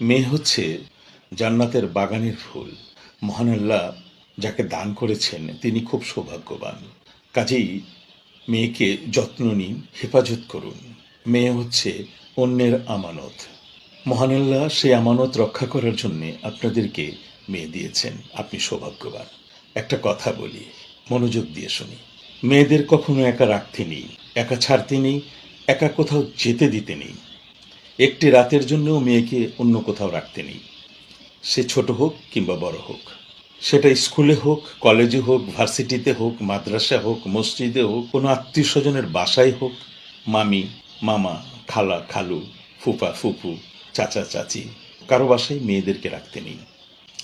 মেয়ে হচ্ছে জান্নাতের বাগানের ফুল। মহান আল্লাহ যাকে দান করেছেন, তিনি খুব সৌভাগ্যবান। কাজেই মেয়েকে যত্ন নিন, হেফাজত করুন। মেয়ে হচ্ছে অন্যের আমানত। মহানাল্লাহ সেই আমানত রক্ষা করার জন্যে আপনাদেরকে মেয়ে দিয়েছেন। আপনি সৌভাগ্যবান। একটা কথা বলি, মনোযোগ দিয়ে শুনি। মেয়েদের কখনো একা রাখতে নেই, একা ছাড়তে নেই, একা কোথাও যেতে দিতে নেই। একটি রাতের জন্যও মেয়েকে অন্য কোথাও রাখতে নেই। সে ছোট হোক কিংবা বড় হোক। সেটা স্কুলে হোক, কলেজে হোক, ভার্সিটিতে হোক মাদ্রাসা হোক, মসজিদে হোক, কোনো আত্মীয় স্বজনের বাসায় হোক, মামি, মামা, খালা, খালু ফুফা ফুফু চাচা, চাচি, কারও বাসায় মেয়েদেরকে রাখতে নেই।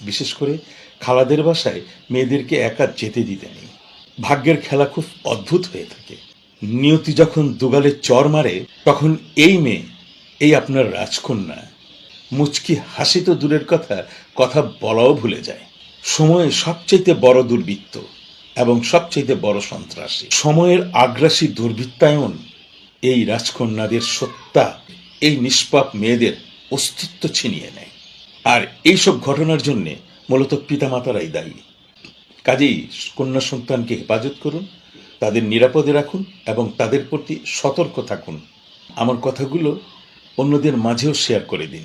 বিশেষ করে খালাদের বাসায় মেয়েদেরকে একা যেতে দিতে নেই। ভাগ্যের খেলা খুব অদ্ভুত হয়ে থাকে। নিয়তি যখন দুগালে চর মারে, তখন এই মেয়ে এই আপনার রাজকন্যা মুচকি হাসি তো দূরের কথা কথা বলাও ভুলে যায়। সময় সবচেয়ে বড় দুর্বৃত্ত এবং সবচেয়ে বড় সন্ত্রাসী। সময়ের আগ্রাসী দুর্বৃত্তায়ন এই রাজকন্যাদের সত্তা, এই নিষ্পাপ মেয়েদের অস্তিত্ব ছিনিয়ে নেয়। আর এইসব ঘটনার জন্যে মূলত পিতামাতারাই দায়ী। কাজেই কন্যা সন্তানকে হেফাজত করুন, তাদের নিরাপদে রাখুন এবং তাদের প্রতি সতর্ক থাকুন। আমার কথাগুলো অন্যদের মাঝেও শেয়ার করে দিন।